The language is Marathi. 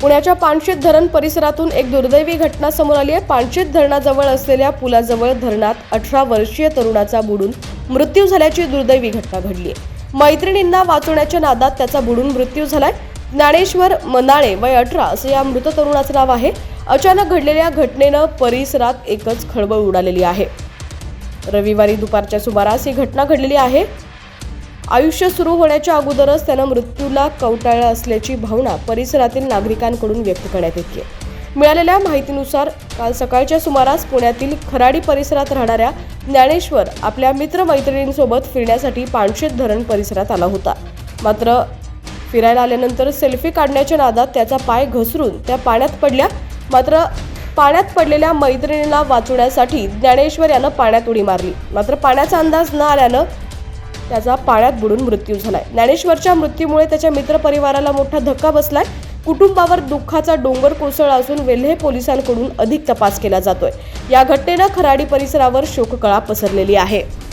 पुण्याच्या पानशेत धरण परिसरातून एक दुर्दैवी घटना समोर आली आहे. पानशेत धरणाजवळ असलेल्या पुलाजवळ धरणात अठरा वर्षीय तरुणाचा बुडून मृत्यू झाल्याची दुर्दैवी घटना घडली आहे. मैत्रिणींना वाचवण्याच्या नादात त्याचा बुडून मृत्यू झालाय. ज्ञानेश्वर मनाळे वय अठरा असं या मृत तरुणाचं नाव आहे. अचानक घडलेल्या घटनेनं परिसरात एकच खळबळ उडालेली आहे. रविवारी दुपारच्या सुमारास ही घटना घडलेली आहे. आयुष्य सुरू होण्याच्या अगोदरच त्यानं मृत्यूला कवटाळलं असल्याची भावना परिसरातील नागरिकांकडून व्यक्त करण्यात येते. मिळालेल्या माहितीनुसार काल सकाळच्या सुमारास पुण्यातील खराडी परिसरात राहणाऱ्या ज्ञानेश्वर आपल्या मित्रमैत्रिणींसोबत फिरण्यासाठी पानशेत धरण परिसरात आला होता. मात्र फिरायला आल्यानंतर सेल्फी काढण्याच्या नादात त्याचा पाय घसरून त्या पाण्यात पडल्या. मात्र पाण्यात पडलेल्या मैत्रिणीला वाचवण्यासाठी ज्ञानेश्वर यानं पाण्यात उडी मारली. मात्र पाण्याचा अंदाज न आल्यानं त्याचा पाण्यात बुडून मृत्यू झालाय. ज्ञानेश्वरच्या मृत्यूमुळे त्याच्या मित्रपरिवाराला मोठा धक्का बसलाय. कुटुंबावर दुःखाचा डोंगर कोसळला असून वेल्हे पोलिसांकडून अधिक तपास केला जातोय. या घटनेनं खराडी परिसरावर शोककळा पसरलेली आहे.